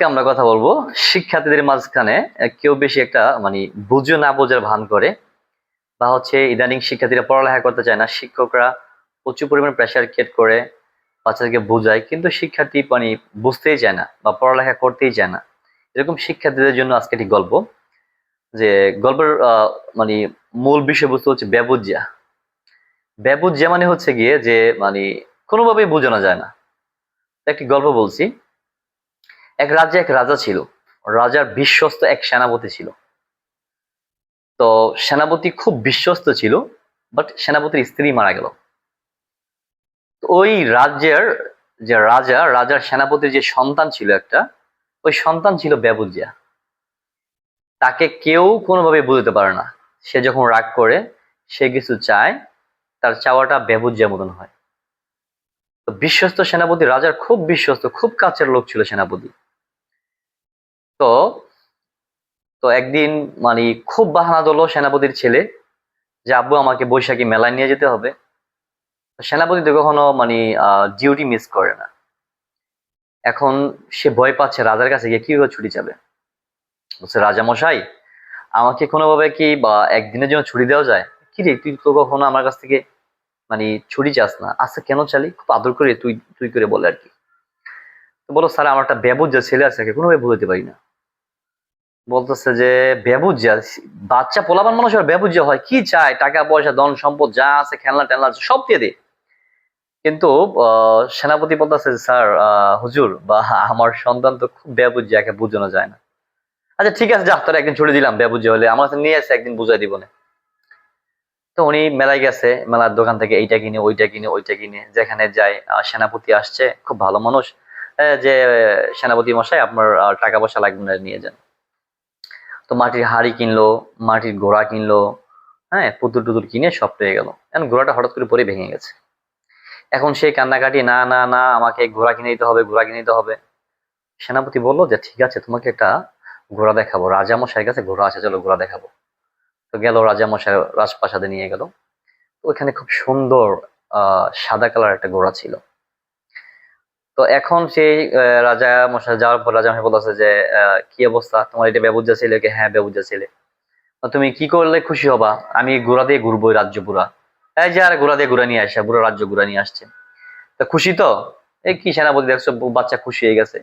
আজকে আমরা কথা বলব শিক্ষার্থীদের মাঝখানে কেউ বেশি একটা মানে বুঝো না বোঝার ভান করে বা হচ্ছে ইদানিং শিক্ষার্থীরা পড়ালেখা করতে চায় না। শিক্ষকরা প্রচুর পরিমাণ প্রেশার ক্রিয়েট করে, বাচ্চাদেরকে বোঝায়, কিন্তু শিক্ষার্থী মানে বুঝতেই চায় না বা পড়ালেখা করতেই চায় না। এরকম শিক্ষার্থীদের জন্য আজকে একটি গল্প, যে গল্পের মানে মূল বিষয়বস্তু হচ্ছে ব্যবুজ্জা ব্যবুজ্জা মানে হচ্ছে গিয়ে যে মানে কোনোভাবেই বোঝানো যায় না। একটি গল্প বলছি। এক রাজ্যে এক রাজা ছিল। রাজার বিশ্বস্ত এক সেনাপতি ছিল। তো সেনাপতি খুব বিশ্বস্ত ছিল বাট সেনাপতির স্ত্রী মারা গেল। ওই রাজ্যের যে রাজা, রাজার সেনাপতির যে সন্তান ছিল একটা, ওই সন্তান ছিল ব্যবুজিয়া তাকে কেউ কোনোভাবে বুঝতে পারে না। সে যখন রাগ করে, সে কিছু চায়, তার চাওয়াটা ব্যবুজিয়া মতন হয়। তো বিশ্বস্ত সেনাপতি, রাজার খুব বিশ্বস্ত, খুব কাছের লোক ছিল সেনাপতি। তো তো একদিন মানে খুব বাহানা দল সেনাপতির ছেলে যে, আব্বু, আমাকে বৈশাখী মেলায় নিয়ে যেতে হবে। সেনাপতি তো কখনো মানে ডিউটি মিস করে না। এখন সে ভয় পাচ্ছে রাজার কাছে গিয়ে কীভাবে ছুটি যাবে? বলছে, রাজা মশাই, আমাকে কোনোভাবে কি বা একদিনের জন্য ছুটি দেওয়া যায়? কি রে, তুই তো কখনো আমার কাছ থেকে মানে ছুটি চাস না। আচ্ছা কেন চালি? খুব আদর করে তুই তুই করে বলে আর কি। বলো স্যার, আমার একটা ব্যবুজ্জা ছেলে আছে কোনোভাবে বুঝতে পারি না। বলতেছে যে ব্যবুজ্জা বাচ্চা পোলাবান মানুষ ব্যবুজ্জা হয়, কি চায়? টাকা, পয়সা, ধন, সম্পদ, যা আছে, খেলনা টেলনা সব দিয়ে দে কিন্তু সেনাপতি বলতেছে স্যার হুজুর, বা আমার সন্তান তো খুব ব্যবুজ্জা একে বোঝানো যায় না। আচ্ছা ঠিক আছে, যা, তোর একদিন ছুটি দিলাম ব্যবুজ্জা হলে। আমার কাছে নিয়ে আসে, একদিন বুঝাই দিব না। তো উনি মেলায় গেছে, মেলার দোকান থেকে এইটা কিনে, ওইটা কিনে ওইটা কিনে, যেখানে যায় সেনাপতি আসছে, খুব ভালো মানুষ। যে, সেনাপতি মশাই, আপনার টাকা পয়সা লাগবে না, নিয়ে যান। তো মাটির হাড়ি কিনলো, মাটির ঘোড়া কিনলো হ্যাঁ পুতুল টুতুল কিনে সব পেয়ে গেল। এখন ঘোড়াটা হঠাৎ করে পরে ভেঙে গেছে। এখন সেই কান্নাকাটি, না না না, আমাকে ঘোড়া কিনে দিতে হবে ঘোড়া কিনে দিতে হবে। সেনাপতি বলল, যে ঠিক আছে, তোমাকে একটা ঘোড়া দেখাবো। রাজামশাইয়ের কাছে ঘোড়া আছে, চলো ঘোড়া দেখাবো। তো গেল রাজামশাই রাজপ্রাসাদে নিয়ে গেল। তো ওখানে খুব সুন্দর সাদা কালার একটা ঘোড়া ছিল। তো এখন সেই রাজা মশাই যাওয়ার পর রাজা মশাই বলতেছে যে কি অবস্থা? তোমার এটা বেবুজ্জা ছেলে? কি হ্যাঁ বেবুজ্জা ছেলে। তুমি কি করলে খুশি হবা? আমি ঘোড়া দিয়ে ঘুরবো রাজ্য পুরা। এই যে, আর ঘোড়া দিয়ে ঘুরা নিয়ে আসা, পুরো রাজ্য ঘুরা নিয়ে আসছে। তা খুশি তো? এই কি সেনাপতি দেখছ বাচ্চা খুশি হয়ে গেছে।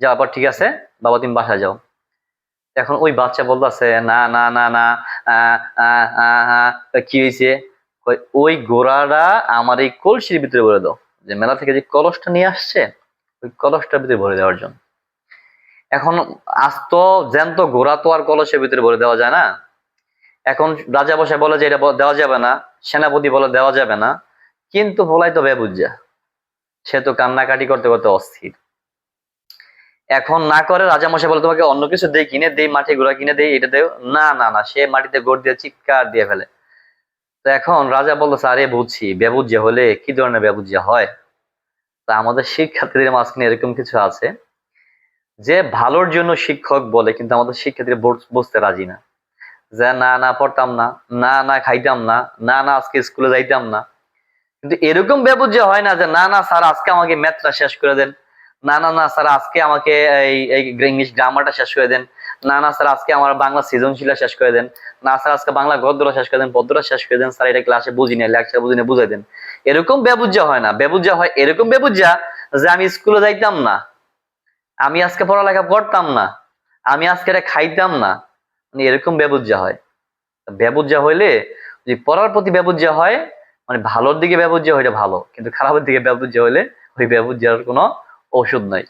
যাওয়ার পর ঠিক আছে, বাবা তুমি বাসায় যাও। এখন ওই বাচ্চা বলতেছে, না না না না কি হয়েছে ওই ঘোড়াটা আমার এই কলসির ভিতরে ভরে দাও। যে মেলা থেকে যে কলসটা নিয়ে আসছে, ওই কলসটার ভিতরে ভরে দেওয়ার জন্য। এখন আস্ত, জ্যান্ত ঘোড়া তো আর কলসের ভিতরে ভরে দেওয়া যায় না। এখন রাজা বসে বলে যে এটা দেওয়া যাবে না, সেনাপতি বলে দেওয়া যাবে না, কিন্তু বলাই তো বেবুজ্জা। সে তো কান্নাকাটি করতে করতে অস্থির। এখন না করে রাজা মশাই বলে, তোমাকে অন্য কিছু দেই, কিনে দেই মাটি ঘোড়া কিনে দেই, এটা দেও। না না না, সে মাটিতে গোড় দিয়ে চিৎকার দিয়ে ফেলে। তো এখন রাজা বলতেছে আরে বুঝছি বেবুজ্জা হলে কি ধরনের বেবুজ্জা হয়? তা আমাদের শিক্ষার্থীদের মাঝখানে এরকম কিছু আছে যে ভালোর জন্য শিক্ষক বলে, কিন্তু আমাদের শিক্ষার্থীরা বুঝতে রাজি না। যে না না পড়তাম না না না খাইতাম না না না আজকে স্কুলে যাইতাম না। কিন্তু এরকম ব্যবজ্জা হয় না যে, না না স্যার, আজকে আমাকে ম্যাথটা শেষ করে দেন। না না না স্যার, আজকে আমাকে এই ইংলিশ গ্রামারটা শেষ করে দেন। না না, স্যার, আজকে আমার বাংলা সৃজনশীলা শেষ করে দেন। না, স্যার, আজকে বাংলা গদ্যটা শেষ করে দেন, পদ্যটা শেষ করে দেন। স্যার, এটা ক্লাসে বুঝি না লেকচার বুঝি না বুঝাই দেন। এরকম ব্যবজ্জা হয় না। ব্যবজ্জা হয় এরকম ব্যবজ্জা যে আমি স্কুলে যাইতাম না। আমি আজকে পড়ালেখা করতাম না। আমি আজকে এটা খাইতাম না। মানে এরকম ব্যবজ্জা হয়। ব্যবজ্জা হইলে যদি পড়ার প্রতি ব্যবজ্জা হয় মানে ভালোর দিকে ব্যবজ্জা হইলে ভালো, কিন্তু খারাপের দিকে ব্যবজ্জা হইলে ওই ব্যবজ্জার কোনো ঔষধ নাই।